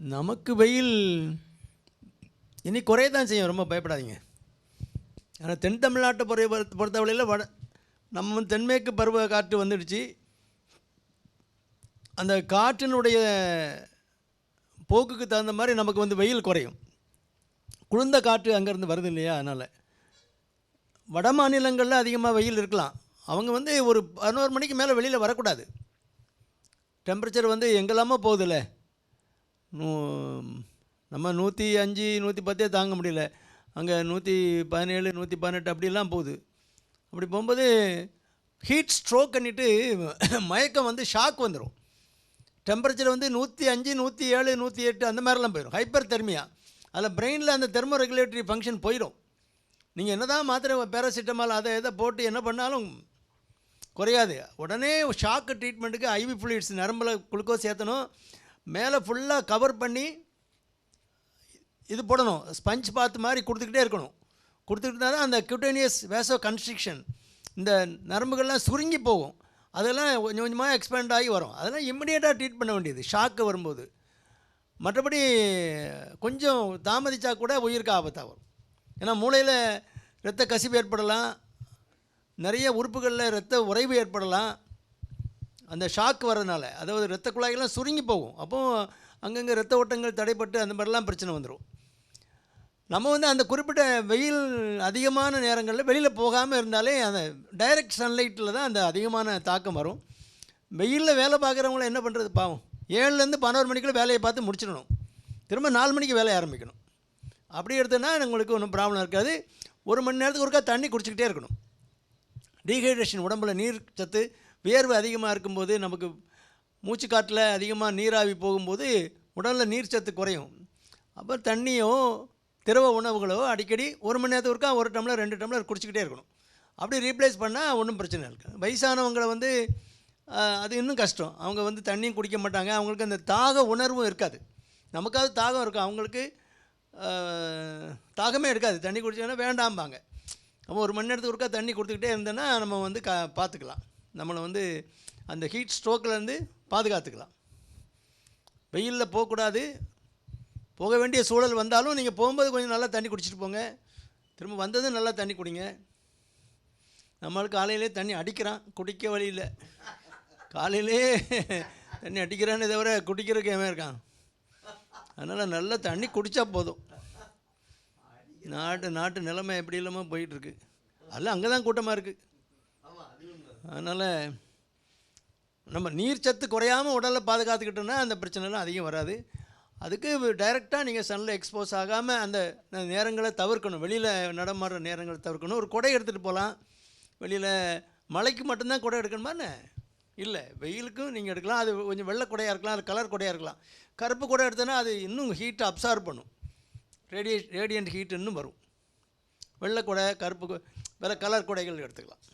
நமக்கு வெயில் இனி குறைய தான் செய்யும். ரொம்ப பயப்படாதீங்க. ஆனால் தென் தமிழ்நாட்டை பொறுத்த பொறுத்த- பொறுத்தவரையில் வட நம்ம தென்மேற்கு பருவ காற்று வந்துடுச்சு. அந்த காற்றினுடைய போக்குக்கு தகுந்த மாதிரி நமக்கு வந்து வெயில் குறையும். குளிர்ந்த காற்று அங்கேருந்து வருது இல்லையா? அதனால். வட மாநிலங்களில் அதிகமாக வெயில் இருக்கலாம். அவங்க வந்து ஒரு பதினோரு மணிக்கு மேலே வெளியில் வரக்கூடாது. டெம்பரேச்சர் வந்து எங்கெல்லாமோ போகுதில்ல. நூ- நம்ம நூற்றி அஞ்சு நூற்றி பத்தே தாங்க முடியல. அங்கே நூற்றி பதினேழு நூற்றி பதினெட்டு அப்படிலாம் போகுது. அப்படி போகும்போது ஹீட் ஸ்ட்ரோக் பண்ணிவிட்டு மயக்கம் வந்து ஷாக் வந்துடும் டெம்பரேச்சர் வந்து நூற்றி அஞ்சு நூற்றி ஏழு நூற்றி எட்டு அந்த மாதிரிலாம் போயிடும் ஹைப்பர் தெர்மியா அதில் பிரெயினில் அந்த தெர்மோ ரெகுலேட்டரி ஃபங்க்ஷன் போயிடும் நீங்கள் என்ன தான் மாத்திரை பேராசிட்டமால் அதை எதை போட்டு என்ன பண்ணாலும் குறையாது. உடனே ஷாக்கு ட்ரீட்மெண்ட்டுக்கு ஐவி ஃப்ளூயிட்ஸ் நரம்பில் குளுக்கோஸ் ஏற்றணும் மேலே ஃபுல்லாக கவர் பண்ணி இது போடணும். ஸ்பஞ்ச் பாத் மாதிரி கொடுத்துக்கிட்டே இருக்கணும். கொடுத்துக்கிட்டு தான் அந்த கியூட்டேனியஸ் வேசோ கன்ஸ்ட்ரிக்ஷன் இந்த நரம்புகள்லாம் சுருங்கி போகும். அதெல்லாம் கொஞ்சம் கொஞ்சமாக எக்ஸ்பேண்ட் ஆகி வரும். அதெல்லாம் இம்மிடியேட்டாக ட்ரீட் பண்ண வேண்டியது. ஷாக்கு வரும்போது. மற்றபடி கொஞ்சம் தாமதிச்சா கூட உயிருக்கு ஆபத்தாக வரும். ஏன்னா மூளையில் இரத்த கசிவு ஏற்படலாம். நிறைய உறுப்புகளில் இரத்த உறைவு ஏற்படலாம். அந்த ஷாக் வர்றதுனால. அதாவது இரத்த குழாய்கள்லாம் சுருங்கி போகும். அப்போது அங்கங்கே இரத்த ஓட்டங்கள் தடைப்பட்டு அந்த மாதிரிலாம் பிரச்சனை வந்துடும் நம்ம வந்து அந்த குறிப்பிட்ட வெயில் அதிகமான நேரங்களில் வெளியில் போகாமல் இருந்தாலே அந்த டைரக்ட் சன்லைட்டில் தான் அந்த அதிகமான தாக்கம் வரும். வெயிலில் வேலை பார்க்குறவங்கள என்ன பண்ணுறது பாவம். ஏழுலேருந்து பதினோரு மணிக்குள்ளே வேலையை பார்த்து முடிச்சிடணும். திரும்ப நாலு மணிக்கு வேலையை ஆரம்பிக்கணும். அப்படி எடுத்தோன்னா உங்களுக்கு ஒன்றும் ப்ராப்ளம் இருக்காது. ஒரு மணி நேரத்துக்கு ஒருக்கா தண்ணி குடிச்சிக்கிட்டே இருக்கணும். டீஹைட்ரேஷன் உடம்புல நீர் சத்து வியர்வு அதிகமாக இருக்கும்போது நமக்கு மூச்சுக்காட்டில் அதிகமாக நீராவி போகும்போது உடலில் நீர் சத்து குறையும். அப்போ தண்ணியோ திரவ உணவுகளோ அடிக்கடி ஒரு மணி நேரத்துக்கு ஒருக்கா ஒரு டம்ளர் ரெண்டு டம்ளர் குடிச்சிக்கிட்டே இருக்கணும். அப்படி ரீப்ளேஸ் பண்ணால் ஒன்றும் பிரச்சனை இருக்காது வயசானவங்களை வந்து அது இன்னும் கஷ்டம். அவங்க வந்து தண்ணியும் குடிக்க மாட்டாங்க. அவங்களுக்கு அந்த தாக உணர்வும் இருக்காது. நமக்காவது தாகம் இருக்கும். அவங்களுக்கு தாகமே இருக்காது. தண்ணி குடிச்சோன்னா வேண்டாம்பாங்க. நம்ம ஒரு மணி நேரத்துக்கு ஒருக்கா தண்ணி கொடுத்துக்கிட்டே இருந்தோன்னா நம்ம வந்து க பார்த்துக்கலாம். நம்மளை வந்து அந்த ஹீட் ஸ்ட்ரோக்கிலேருந்து பாதுகாத்துக்கலாம். வெயிலில் போகக்கூடாது. போக வேண்டிய சூழல் வந்தாலும் நீங்கள் போகும்போது கொஞ்சம் நல்லா தண்ணி குடிச்சிட்டு போங்க. திரும்ப வந்ததும் நல்லா தண்ணி குடிங்க. நம்மளுக்கு காலையிலே தண்ணி அடிக்கிறான். குடிக்க வழி இல்லை. காலையிலே தண்ணி அடிக்கிறான்னு தவிர குடிக்கிறதுக்கு எவன் இருக்கான்? அதனால் நல்லா தண்ணி குடித்தா போதும். நாட்டு நாட்டு நிலைமை எப்படி இல்லாமல் போயிட்டுருக்கு அதெல்லாம் அங்கே தான் கூட்டமாக இருக்குது அதனால் நம்ம நீர் சத்து குறையாமல் உடலை பாதுகாத்துக்கிட்டோன்னா அந்த பிரச்சனைலாம் அதிகம் வராது. அதுக்கு டைரெக்டாக நீங்கள் சனில் எக்ஸ்போஸ் ஆகாமல் அந்த நேரங்களை தவிர்க்கணும். வெளியில் நடமாடுற நேரங்களை தவிர்க்கணும். ஒரு குடை எடுத்துகிட்டு போகலாம் வெளியில் மழைக்கு மட்டும்தான் குடை எடுக்கணுமா என்ன? இல்லை வெயிலுக்கும் நீங்கள் எடுக்கலாம். அது கொஞ்சம் வெள்ளை குடையாக இருக்கலாம். அது கலர் குடையாக இருக்கலாம். கருப்பு குடை எடுத்தோன்னா அது இன்னும் ஹீட்டை அப்சார்ப் பண்ணும். ரேடியே ரேடியன்ட் ஹீட் இன்னும் வரும். வெள்ளை குடை கருப்பு வேறு கலர் குடைகள் எடுத்துக்கலாம்.